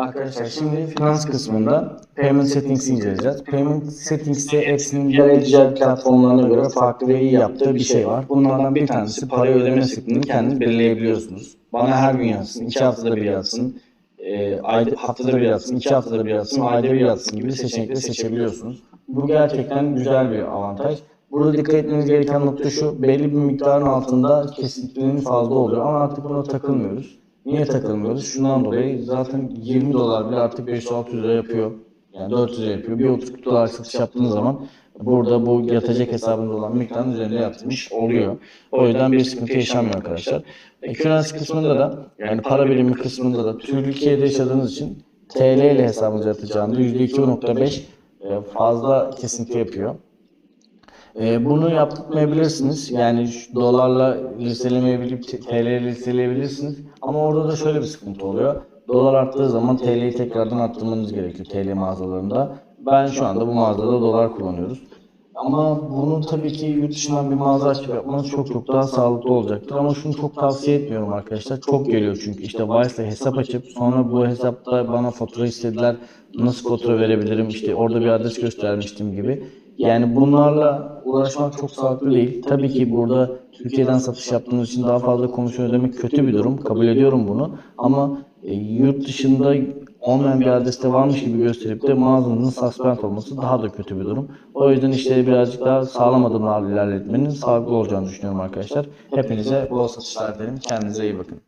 Arkadaşlar şimdi finans kısmında Payment Settings'i inceleyeceğiz. Payment Settings'te X'in diğer e-ticaret platformlarına göre farklı ve iyi yaptığı bir şey var. Bunlardan bir tanesi para ödeme sıklığını kendiniz belirleyebiliyorsunuz. Bana her gün yatsın, iki haftada bir yatsın, e, ayda, haftada bir yatsın, iki haftada bir yatsın, ayda bir yatsın gibi seçenekleri seçebiliyorsunuz. Bu gerçekten güzel bir avantaj. Burada dikkat etmeniz gereken nokta şu, belli bir miktarın altında kesintilerin fazla oluyor ama artık buna takılmıyoruz. Niye takılmıyoruz? Şundan dolayı zaten 20 dolar bile artık 500-600 lira yapıyor. Yani 400 lira yapıyor. Bir 30 dolar satış yaptığınız zaman burada bu yatacak hesabınız olan miktarın üzerinde yatmış oluyor. O yüzden bir sıkıntı yaşamıyor arkadaşlar. E, currency kısmında da yani para birimi kısmında da Türkiye'de yaşadığınız için TL ile hesabınıza yatacağında %2.5 e, fazla kesinti yapıyor. E, bunu yapmayabilirsiniz. Yani şu dolarla listelemeyebilip TL listeleyebilirsiniz. Ama orada da şöyle bir sıkıntı oluyor. Dolar arttığı zaman TL'yi tekrardan arttırmanız gerekiyor TL mağazalarında. Ben şu anda bu mağazada dolar kullanıyoruz. Ama bunu tabii ki yurt dışından bir mağaza açıp yapmanız çok çok daha sağlıklı olacaktır. Ama şunu çok tavsiye etmiyorum arkadaşlar. Çok geliyor çünkü işte Vice'la hesap açıp sonra bu hesapta bana fatura istediler. Nasıl fatura verebilirim? İşte orada bir adres göstermiştim gibi. Yani bunlarla uğraşmak çok sağlıklı değil. Tabii ki burada Türkiye'den satış yaptığınız için daha fazla komisyon ödemek kötü bir durum. Kabul ediyorum bunu. Ama e, yurt dışında olmayan bir adreste varmış gibi gösterip de mağazanızın suspend olması daha da kötü bir durum. O yüzden işleri birazcık daha sağlam adımlarla ilerletmenin sağlıklı olacağını düşünüyorum arkadaşlar. Hepinize bol satışlar dilerim. Kendinize iyi bakın.